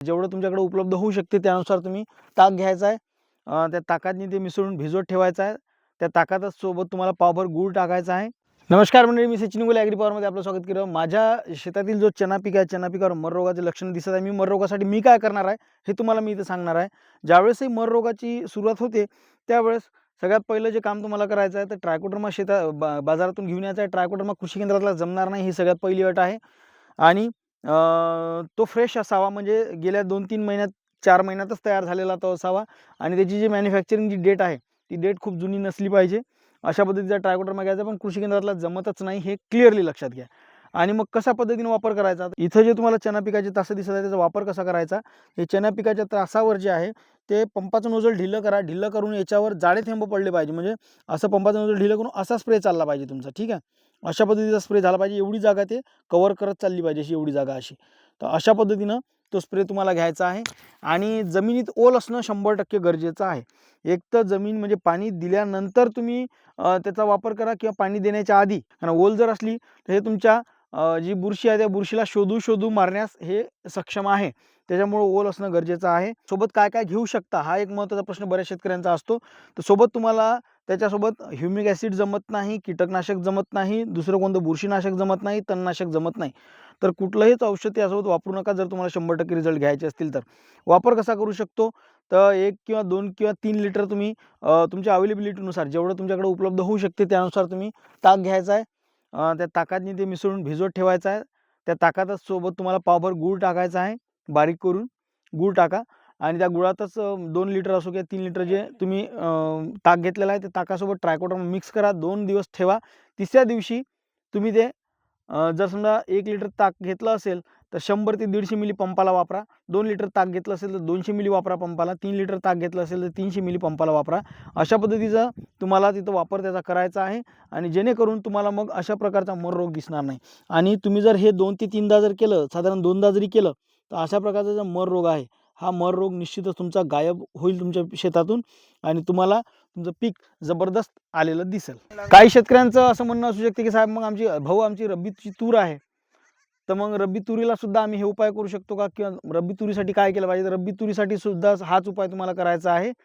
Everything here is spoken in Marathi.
जेवढं तुमच्याकडे उपलब्ध होऊ शकते त्यानुसार तुम्ही ताक घ्यायचा आहे. त्या ताकातनी ते मिसळून भिजवत ठेवायचं आहे. त्या ताकातच सोबत तुम्हाला पावभर गूळ टाकायचा आहे. नमस्कार मंडळी मी सचिन गुले ॲग्रीपॉवरमध्ये आपलं स्वागत केलं. माझ्या शेतातील जो चना पीक आहे चना पिकावर मर रोगाचे लक्षण दिसत आहे. मी मररोगासाठी मी काय करणार आहे हे तुम्हाला मी इथं सांगणार आहे. ज्यावेळेसही ही मररोगाची सुरुवात होते त्यावेळेस सगळ्यात पहिलं जे काम तुम्हाला करायचं आहे तर ट्रायकोडर्मा शेता बा बाजारातून घेऊन यायचं आहे. ट्रायकोडर्मा कृषी केंद्रातला जमणार नाही ही सगळ्यात पहिली अट आहे. आणि तो फ्रेश असावा. म्हणजे गेल्या दोन तीन महिन्यात चार महिन्यातच तयार झालेला तो असावा. आणि त्याची जी मॅन्युफॅक्चरिंग जी डेट आहे ती डेट खूप जुनी नसली पाहिजे. अशा पद्धतीचा ट्रायकोडर्मा मागायचा पण कृषी केंद्रातला जमतच नाही हे क्लिअरली लक्षात घ्या. आणि मग कशा पद्धतीने वापर करायचा? इथं जे तुम्हाला चना पिकाचे तासं दिसत आहे त्याचा वापर कसा करायचा? हे चना पिकाच्या तासावर जे आहे ते पंपाचं नोजल ढिल्लं करा. ढिल्लं करून याच्यावर जाळे थेंब पडले पाहिजे. म्हणजे असं पंपाचं नोजल ढिल्लं करून असा स्प्रे चालला पाहिजे तुमचा. ठीक आहे? अशा पद्धतीचा स्प्रे झाला पाहिजे. एवढी जागा ते कवर करत चालली पाहिजे अशी एवढी जागा अशी. तर अशा पद्धतीनं तो स्प्रे तुम्हाला घ्यायचा आहे. आणि जमिनीत ओल असणं शंभर टक्के गरजेचं आहे. एक तर जमीन म्हणजे पाणी दिल्यानंतर तुम्ही त्याचा वापर करा किंवा पाणी देण्याच्या आधी. कारण ओल जर असली तर हे तुमच्या जी बुरशी आहे त्या बुरशीला शोधू शोधू मारण्यास हे सक्षम आहे. त्याच्यामुळे ओल असणं गरजेचं आहे. सोबत काय काय घेऊ शकता हा एक महत्त्वाचा प्रश्न बऱ्याच शेतकऱ्यांचा असतो. तर सोबत तुम्हाला त्याच्यासोबत ह्युमिक ॲसिड जमत नाही कीटकनाशक जमत नाही दुसरं कोणतं बुरशीनाशक जमत नाही तणनाशक जमत नाही. तर कुठलंहीच औषध यासोबत वापरू नका जर तुम्हाला शंभर टक्के रिझल्ट घ्यायचे असतील तर. वापर कसा करू शकतो? तर एक किंवा दोन किंवा तीन लिटर तुम्ही तुमच्या अवेलेबिलिटीनुसार जेवढं तुमच्याकडे उपलब्ध होऊ शकते त्यानुसार तुम्ही ताक घ्यायचा आहे. त्या ताकातनी ते मिसळून भिजवत ठेवायचं आहे. त्या ताकातच सोबत तुम्हाला पावभर गूळ टाकायचा आहे बारीक करून. गूळ टाका आणि त्या गुळातच दोन लिटर असो किंवा तीन लिटर जे तुम्ही ताक घेतलेलं आहे ते ताकासोबत ट्रायकोडर्मा मिक्स करा. दोन दिवस ठेवा. तिसऱ्या दिवशी तुम्ही ते जर समजा एक लिटर ताक घेतलं असेल तर शंभर ते दीडशे मिली पंपाला वापरा. दोन लिटर ताक घेतलं असेल तर दोनशे मिली वापरा पंपाला. तीन लिटर ताक घेतलं असेल तर तीनशे मिली पंपाला वापरा. अशा पद्धतीचा तुम्हाला तिथं वापर त्याचा करायचा आहे आणि जेणेकरून तुम्हाला मग अशा प्रकारचा मर रोग दिसणार नाही. आणि तुम्ही जर हे दोन ते तीनदा जर केलं साधारण दोनदा जरी केलं तर अशा प्रकारचा जो मर रोग आहे हा मर रोग निश्चितच तुमचा गायब होईल तुमच्या शेतातून आणि तुम्हाला तुमचं पीक जबरदस्त आलेलं दिसेल. काही शेतकऱ्यांचं असं म्हणणं असू शकते की साहेब मग आमची भाऊ आमची रब्बीची तूर आहे. तर मग रब्बी तुरीला सुद्धा आम्ही हे उपाय करू शकतो का? किंवा रब्बी तुरीसाठी काय केलं पाहिजे? तर रब्बी तुरीसाठी सुद्धा हाच उपाय तुम्हाला करायचा आहे.